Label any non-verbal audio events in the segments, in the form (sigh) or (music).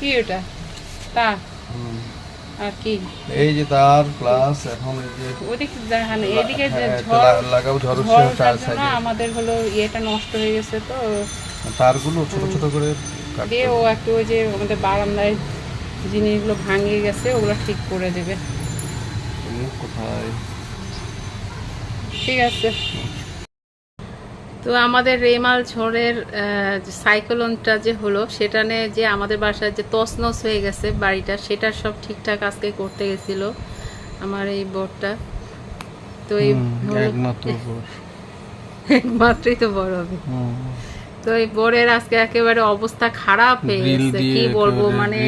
কি ওটা তার আর কি? এই যে তার প্লাস এখন এই যে ওদিকে দেখানো এদিকে যে হ্যাঁ, ঝড় সাইডে। আমাদের হলো ইয়েটা নষ্ট হয়ে গেছে তো। তারগুলো ছোট ছোট করে দিয়ে ও একটু ওই যে আমাদের বারান্দায় জিনিসগুলো ভাঙিয়ে গেছে ওগুলো ঠিক করে দেবে। কোথায়? ঠিক আছে। তো আমাদের রেমাল ঝড়ের সাইক্লোনটা যে হলো সেটা নিয়ে যে আমাদের বাসায় যে তসনস হয়ে গেছে বাড়িটা সেটা সব ঠিকঠাক আজকে করতে গেছিল আমার এই বোর্ডটা তো এই (laughs) একমাত্রই তো বড় হবে। তো এই বোর্ডের আজকে একেবারে অবস্থা খারাপ হয়ে গেছে। কি বলব মানে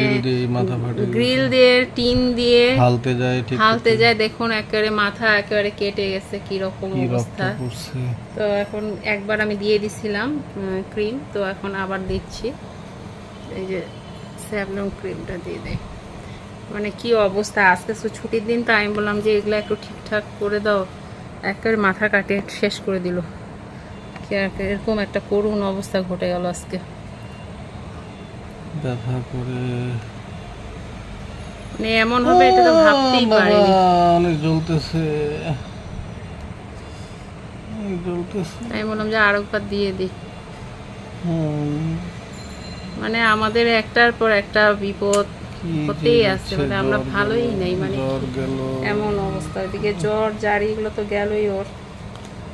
গ্রিল দিয়ে টিন দিয়ে হালতে যায় ঠিক হালতে যায় দেখুন একেবারে মাথা একেবারে কেটে গেছে কি রকম অবস্থা। তো এখন একবার আমি দিয়ে দিছিলাম ক্রিম তো এখন আবার দিচ্ছি। এই যে স্যাভলন ক্রিমটা দিয়ে দেয় মানে কি অবস্থা আজকে তো ছুটির দিন তো আমি বললাম যে এগুলো একটু ঠিকঠাক করে দাও। একেবারে মাথা কাটে শেষ করে দিল। এরকম একটা করুণ অবস্থা ঘটে গেল আজকে। ব্যথা করে মানে এমন হবে এটা তো ভাবতেই পারিনি। অনেক জ্বলতেছে। জ্বলতেছে। আমি বললাম যে আরেকবার দিয়ে দিই। মানে আমাদের একটার পর একটা বিপদ হতেই আছে মানে আমরা ভালোই নেই মানে এমন অবস্থা। এদিকে জ্বর জারি এগুলো তো গেলই ওর।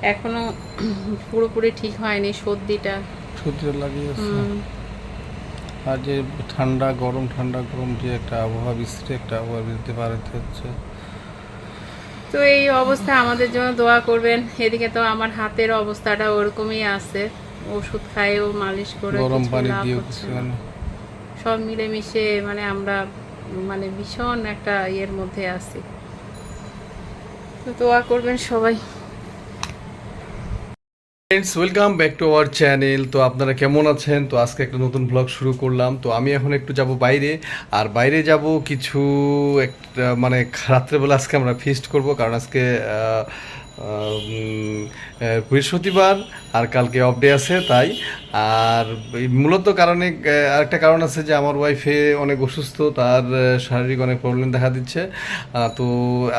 এখনও পুরোপুরি ঠিক হয়নি সর্দিটা। সর্দি লাগিয়েছে হুম, আর যে ঠান্ডা গরম ঠান্ডা গরম যে একটা আবহাওয়া বিশ্রী একটা আবহাওয়া বৃদ্ধি পারাতে হচ্ছে। তো এই অবস্থা আমাদের জন্য দোয়া করবেন। এদিকে তো আমার হাতের অবস্থাটা ওরকমই আছে। ওষুধ খাইও মালিশ করে গরম পানি না। সব মিলেমিশে মানে আমরা মানে ভীষণ একটা ইয়ের মধ্যে আছি। তো দোয়া করবেন সবাই। Friends welcome back to our channel তো আপনারা কেমন আছেন? তো আজকে একটা নতুন ব্লগ শুরু করলাম। তো আমি এখন একটু যাব বাইরে। আর বাইরে যাব কিছু একটা মানে রাত্রেবেলা আজকে আমরা ফিস্ট করব। কারণ আজকে বৃহস্পতিবার আর কালকে অফ ডে আছে তাই। আর মূলত কারণে আরেকটা কারণ আছে যে আমার ওয়াইফে অনেক অসুস্থ তার শারীরিক অনেক প্রবলেম দেখা দিচ্ছে। তো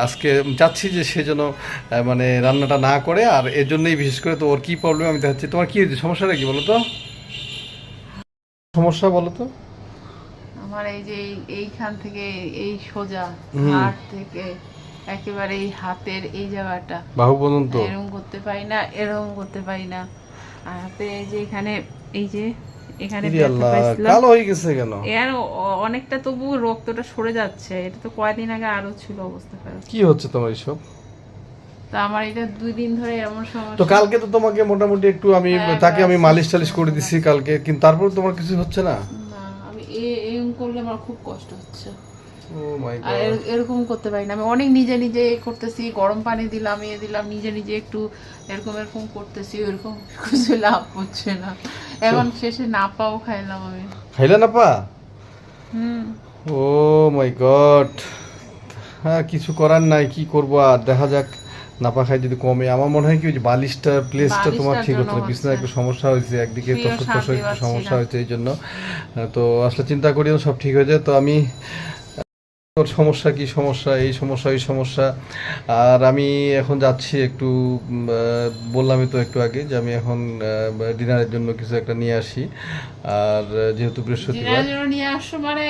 আজকে চাচ্ছি যে সে যেন মানে রান্নাটা না করে আর এর জন্যই বিশেষ করে তো ওর কী প্রবলেম আমি দেখাচ্ছি। তোমার কী হয়েছে? সমস্যাটা কি বলো তো সমস্যা বলো তো আমার এই যে এইখান থেকে এই সোজা। থেকে একেবারে এই হাতের এই জায়গাটা। বাহু পর্যন্ত? এরকম করতে পারি না এরকম করতে পারি না। আর হাতে এই যে এখানে এই যে এখানে কালো হয়ে গেছে কেন? এর অনেকটা তবু রক্তটা সরে যাচ্ছে। এটা তো কয়েকদিন আগে আরও ছিল অবস্থা খারাপ। কি হচ্ছে তোমার এইসব তো আমার এটা দুই দিন ধরে এমন তো কালকে তো তোমাকে মোটামুটি একটু আমি হ্যাঁ, তাকে আমি মালিশ টালিশ করে দিছি কালকে কিন্তু তারপর তোমার কিছু হচ্ছে না? না আমি এ- এরকম করলে আমার খুব কষ্ট হচ্ছে। এরকম করতে পারি না। আমি অনেক নিজে নিজে করতেছি গরম পানি দিলাম ইয়ে দিলাম নিজে নিজে একটু এরকম এরকম করতেছি এরকম কিছু লাভ হচ্ছে না। এখন শেষে না পাও খাইলাম আমি। খাইলে না পা হুম। ও মাই গড হ্যাঁ কিছু করার নাই কি করব আর? দেখা যাক নাপা খাই যদি কমে। আমার মনে হয় কি ওই বালিশটা প্লেসটা তোমার ঠিক হতো না। বিছনায় একটু সমস্যা হয়েছে একদিকে তসর তসর একটু সমস্যা হয়েছে এই জন্য। তো আসলে চিন্তা করিও সব ঠিক হয়ে যায়। তো আমি তোর সমস্যা কি সমস্যা এই সমস্যা এই সমস্যা। আর আমি এখন যাচ্ছি একটু বললামই তো একটু আগে যে আমি এখন ডিনারের জন্য কিছু একটা নিয়ে আসি। আর যেহেতু বৃহস্পতিবার। মানে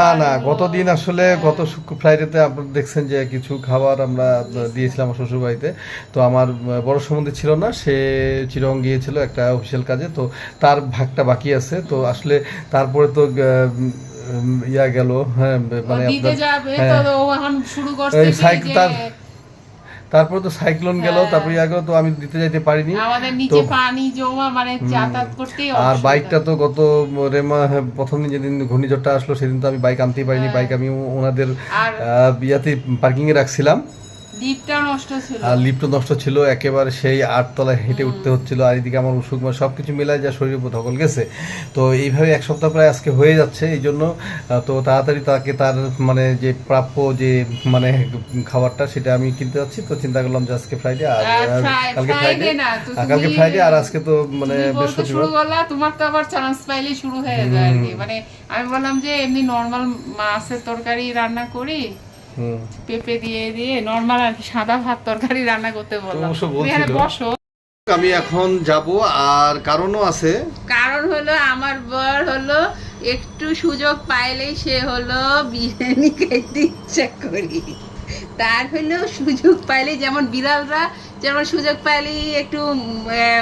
না না গতদিন আসলে গত শুক্র ফ্রাইডেতে আপনারা দেখছেন যে কিছু খাবার আমরা দিয়েছিলাম আমার শ্বশুরবাড়িতে। তো আমার বড় সম্বন্ধে ছিল না সে চিরং গিয়েছিল একটা অফিসিয়াল কাজে। তো তার ভাগটা বাকি আছে। তো আসলে তারপরে তো ইয়া গেল হ্যাঁ মানে আপনার হ্যাঁ। তারপরে তো সাইক্লোন গেল তারপর তারপরে ইয়া গেল তো আমি দিতে যাইতে পারিনি। নিচে পানি জমা মানে আর বাইকটা তো গত রেমা হ্যাঁ, প্রথম দিন যেদিন ঘূর্ণিঝড়টা আসলো সেদিন তো আমি বাইক আনতেই পারিনি বাইক আমি ওনাদের বিয়াতে পার্কিংয়ে পার্কিং এ রাখছিলাম। আর নষ্ট ছিল একেবারে সেই আটতলায় হেঁটে উঠতে হচ্ছিল আর এদিকে আমার অসুখ মানে সব কিছু মিলাই যা শরীর উপর ধকল গেছে। তো এইভাবে এক সপ্তাহ প্রায় আজকে হয়ে যাচ্ছে এই জন্য তো তাড়াতাড়ি তাকে তার মানে যে প্রাপ্য যে মানে খাবারটা সেটা আমি কিনতে যাচ্ছি। তো চিন্তা করলাম যে আজকে ফ্রাইডে আর কালকে ফ্রাইডে কালকে ফ্রাইডে আর আজকে তো মানে বৃহস্পতিবার। তোমার তো আবার চান্স পাইলে শুরু হয়ে যায় মানে আমি বললাম যে এমনি নর্মাল মাছের তরকারি রান্না করি পেঁপে দিয়ে দিয়ে নর্মাল আর কি সাদা ভাত তরকারি রান্না করতে বললাম। বসো। আমি এখন যাব আর কারণও আছে। কারণ হলো আমার বর হলো একটু সুযোগ পাইলেই সে হলো বিরিয়ানি খাইতে ইচ্ছা করি। তার হলেও সুযোগ পাইলে যেমন বিড়ালরা যেমন সুযোগ পাইলে একটু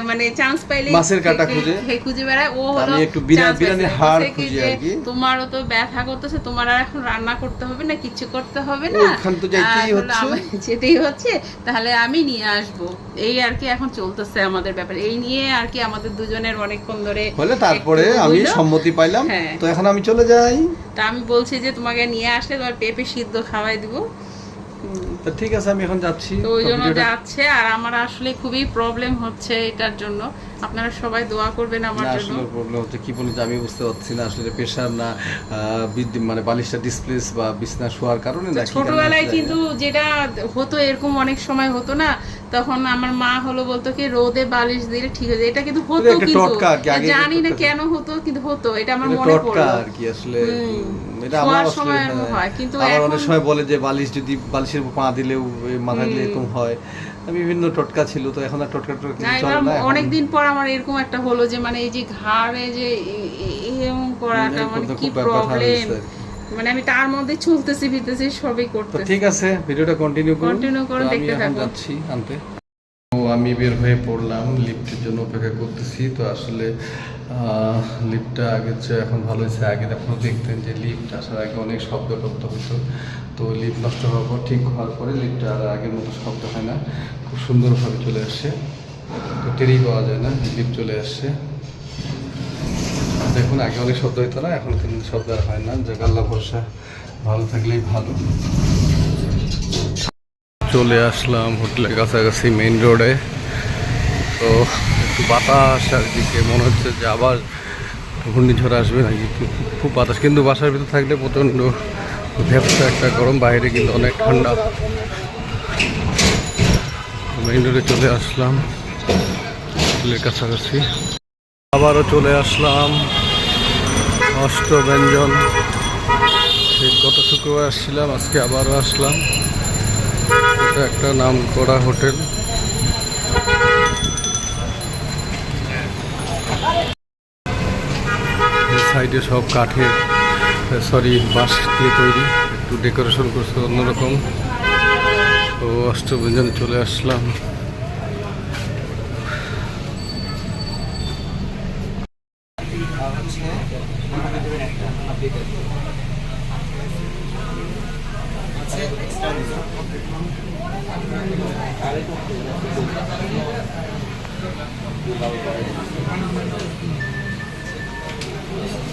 মানে চান্স পাইলে মাছের কাঁটা খুঁজে। খুঁজে বেড়ায়। ও আমি হলো একটু chance বিরিয়ানির হাড় খুঁজি আর কি। তোমারও তো ব্যথা করতেছে তোমার আর এখন রান্না করতে হবে না কিছু করতে হবে না। ওইখান তো যাইতেই হচ্ছে। (laughs) যেতেই হচ্ছে তাহলে আমি নিয়ে আসব। এই আর কি এখন চলতেছে আমাদের ব্যাপারে। এই নিয়ে আর কি আমাদের দুজনের অনেকক্ষণ ধরে হলে তারপরে আমি সম্মতি পাইলাম। হ্যাঁ। তো এখন আমি চলে যাই। তা আমি বলছি যে তোমাকে নিয়ে আসলে তোমার পেঁপে সিদ্ধ খাওয়াই দিব। তো ঠিক আছে আমি এখন যাচ্ছি। তো ওই জন্য যাচ্ছে আর আমার আসলে খুবই প্রবলেম হচ্ছে এটার জন্য। আপনারা সবাই দোয়া করবেন আমার জন্য। আসলে প্রবলেম হচ্ছে কি বলতে আমি বুঝতে পারছি না আসলে প্রেশার না মানে বালিশটা ডিসপ্লেস বা বিছনা শোয়ার কারণে না ছোটবেলায় কিন্তু যেটা হতো এরকম অনেক সময় হতো না তখন আমার মা হলো বলতো কি রোদে বালিশ দিলে ঠিক হয়ে যায়। এটা কিন্তু হতো কিন্তু জানি না কেন হতো কিন্তু হতো এটা আমার মনে পড়ল। আর কি আসলে এটা আমার সময় হ্যাঁ। হয়, কিন্তু অনেক সময় বলে যে বালিশ যদি বালিশের উপর পা দিলেও মাথা দিলে এরকম হয়। বিভিন্ন টটকা ছিল তো এখন আর টটকা টটকা কিছু চলে না এখন- অনেকদিন পর আমার এরকম একটা হলো যে মানে এই যে ঘাড়ে যে এ- এ- এরকম করাটা মানে কি প্রবলেম মানে আমি তার মধ্যে চলতেছি ফিরতেছি সবই তো করতেছি। ঠিক আছে ভিডিওটা কন্টিনিউ করুন। Continue করুন, আমি দেখতে থাকুন। যাচ্ছি আনতে। আমি বের হয়ে পড়লাম লিফটের জন্য অপেক্ষা করতেছি। তো আসলে লিফটটা আগের চেয়ে এখন ভালো হয়েছে। আগে আপনারা দেখতেন যে লিফট আসার আগে অনেক শব্দ টব্দ হতো তো লিফট নষ্ট হওয়ার পর, ঠিক হওয়ার পরে লিফটটা আর আগের মতো শব্দ হয় না। খুব সুন্দরভাবে চলে আসছে। তো টেরি পাওয়া যায় না লিফট চলে আসছে। দেখুন, আগে অনেক শব্দ হতো না, এখন কিন্তু শব্দ আর হয় না। যে আল্লাহ ভরসা। ভালো থাকলেই ভালো। চলে আসলাম হোটেলের কাছাকাছি মেইন রোডে তো একটু বাতাস আর দিকে, মনে হচ্ছে যে আবার ঘূর্ণিঝড় আসবে নাকি? খুব- বাতাস, কিন্তু বাসার ভিতর থাকলে প্রচণ্ড ভেপসা একটা গরম, বাইরে কিন্তু অনেক ঠান্ডা। মেইন রোডে চলে আসলাম, হোটেলের কাছাকাছি। আবারও চলে আসলাম, অষ্ট ব্যঞ্জন। গত শুক্রবার আসছিলাম, আজকে আবারও আসলাম। এটা একটা নাম করা হোটেল। সাইডে সব কাঠের সরি, বাঁশ দিয়ে তৈরি, একটু ডেকোরেশন করছে অন্যরকম। তো অষ্টব্যঞ্জনে চলে আসলাম। Gracias.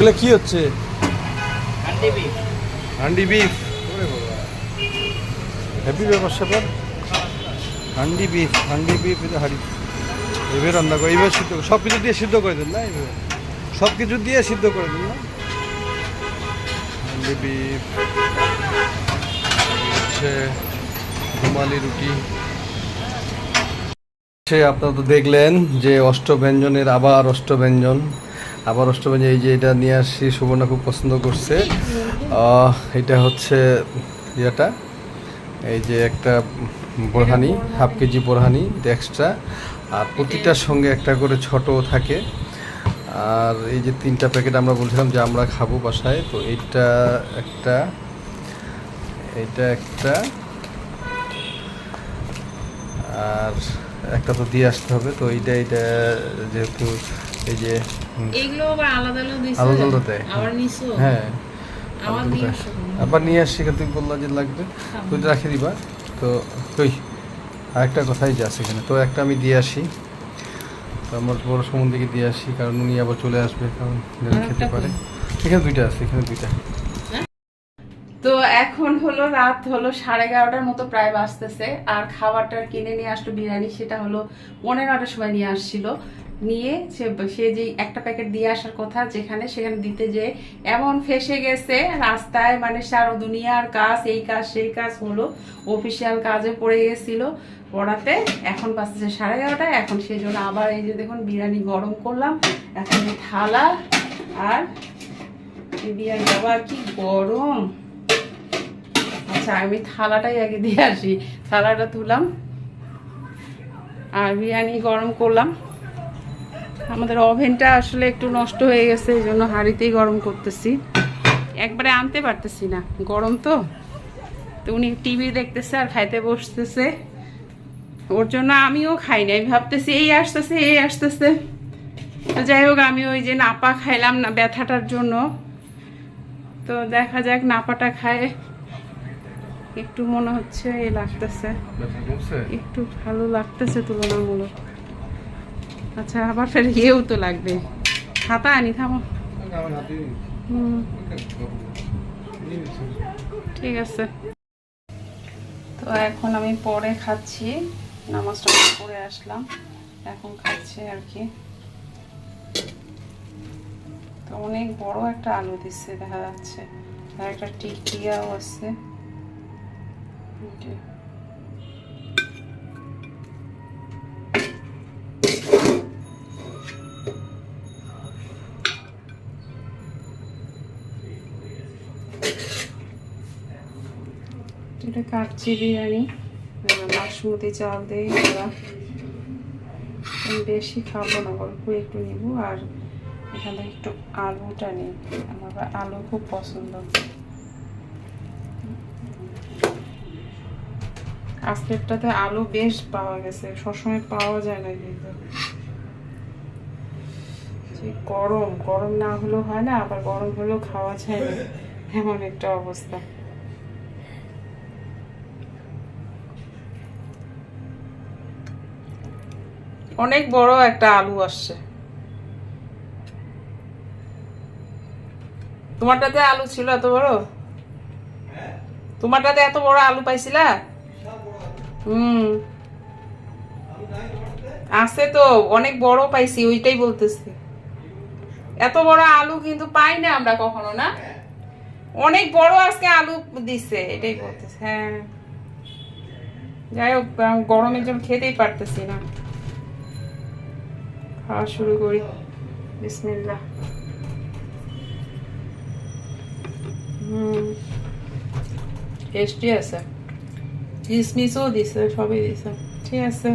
ওগুলো কি হচ্ছে? হান্ডি বিফ। হ্যাপি ব্যাপার স্যাপার। হান্ডি বিফ হান্ডি বিফ এটা হাড়ি। এবার রান্না করে এবার সিদ্ধ সব কিছু দিয়ে সিদ্ধ করে দেন না এইভাবে সব কিছু দিয়ে সিদ্ধ করে দেন না? Chilli beef. হচ্ছে রুমালি রুটি। সে আপনারা তো দেখলেন যে অষ্টব্যঞ্জনের আবার অষ্টব্যঞ্জন। আবার অষ্টব্যঞ্জন এই যে এটা নিয়ে আসছি, সুবর্ণা খুব পছন্দ করছে। এটা হচ্ছে ইয়েটা, এই যে একটা বোরহানি, হাফ কেজি বোরহানি, এটা এক্সট্রা আর প্রতিটার সঙ্গে একটা করে ছোট থাকে। আর এই যে তিনটা প্যাকেট আমরা বলছিলাম যে আমরা খাব বাসায়, তো এইটা একটা এইটা একটা। আর একটা তো দিয়ে আসতে হবে, তো এইটা এইটা যেহেতু এই যে আবার আলাদা আলাদা আলাদা আলাদা দেয়। আবার নিছো? হ্যাঁ। আবার আলাদা দিয়ে দেয়। আসো। আবার নিয়ে আসছি তুমি বললা যে লাগবে। তো এটা রাখে দিবা। তো কই আরেকটা কথাই যে আছে এখানে। তো একটা আমি দিয়ে আসি। তো আমার বড় সম্বন্ধে দিয়ে আসি কারণ উনি আবার চলে আসবে কারণ খেতে পারে। এখানে দুইটা আছে এখানে দুইটা। তো এখন হলো রাত হলো সাড়ে এগারোটার মতো প্রায় বাজতেছে। আর খাবারটা কিনে নিয়ে আসলো বিরিয়ানি সেটা হলো পনেরোটার সময় নিয়ে আসছিল। নিয়ে সে সে যে একটা প্যাকেট দিয়ে আসার কথা যেখানে সেখানে দিতে যে এমন ফেসে গেছে, রাস্তায় মানে সারা দুনিয়ার কাজ, এই কাজ, সেই কাজ হলো। অফিসিয়াল কাজে পড়ে গেছিল, পড়াতে। এখন বাজতেছে সাড়ে এগারোটায়, এখন সেই জন্য আবার এই যে দেখুন বিরিয়ানি গরম করলাম, এখন থালা আর বিরিয়ানি। আবার কি গরম! আচ্ছা আমি থালাটাই আগে দিয়ে আসি। থালাটা তুলাম আর বিরিয়ানি গরম করলাম। আমাদের ওভেনটা আসলে একটু নষ্ট হয়ে গেছে এই জন্য হাঁড়িতেই গরম করতেছি। একবারে আনতে পারতেছি না গরম তো। তো উনি টিভি দেখতেছে আর খাইতে বসতেছে। ওর জন্য আমিও খাই না আমি ভাবতেছি এই আসতেছে এই আসতেছে। তো যাই হোক আমি ওই যে নাপা খাইলাম না ব্যথাটার জন্য। তো দেখা যাক নাপাটা খায়। একটু মনে হচ্ছে এ লাগতেছে। একটু ভালো লাগতেছে তুলনামূলক। আচ্ছা আবার ফের ইয়েও তো লাগবে। খাতা আনি, থামো। ঠিক আছে। তো এখন আমি পরে খাচ্ছি। নামাজটা পরে আসলাম। এখন খাচ্ছি আর কি। তো অনেক বড় একটা আলু দিচ্ছে, দেখা যাচ্ছে। আর একটা টিকিয়াও আছে। এটা কাচ্চি বিরিয়ানি বাসমতি চাল দিয়ে ওরা আমি বেশি খাব না, অল্প একটু নিব। আর এখানে একটু আলুটা নিই। আমার আলু খুব পছন্দ। আজকেরটাতে আলু বেশ পাওয়া গেছে। সবসময় পাওয়া যায় না কিন্তু। গরম গরম না হলেও হয় না, আবার গরম হলেও খাওয়া যায় না। এমন একটা অবস্থা। অনেক বড় একটা আলু আসছে। তোমারটাতে আলু ছিল এত বড়? তোমারটাতে এত বড় আলু পাইছিলা? হুম। আছে তো, অনেক বড় পাইছি, ওইটাই বলতেছি। এত বড় আলু কিন্তু পাই না আমরা কখনো, না? অনেক বড় আজকে আলু দিছে, এটাই বলতেছে হ্যাঁ। যাই হোক গরমের জন্য খেতেই পারতেছি না। খাওয়া শুরু করি। বিসমিল্লা হুম। টেস্টি আছে। কিসমিসও দিছে সবই দিছে। ঠিক আছে।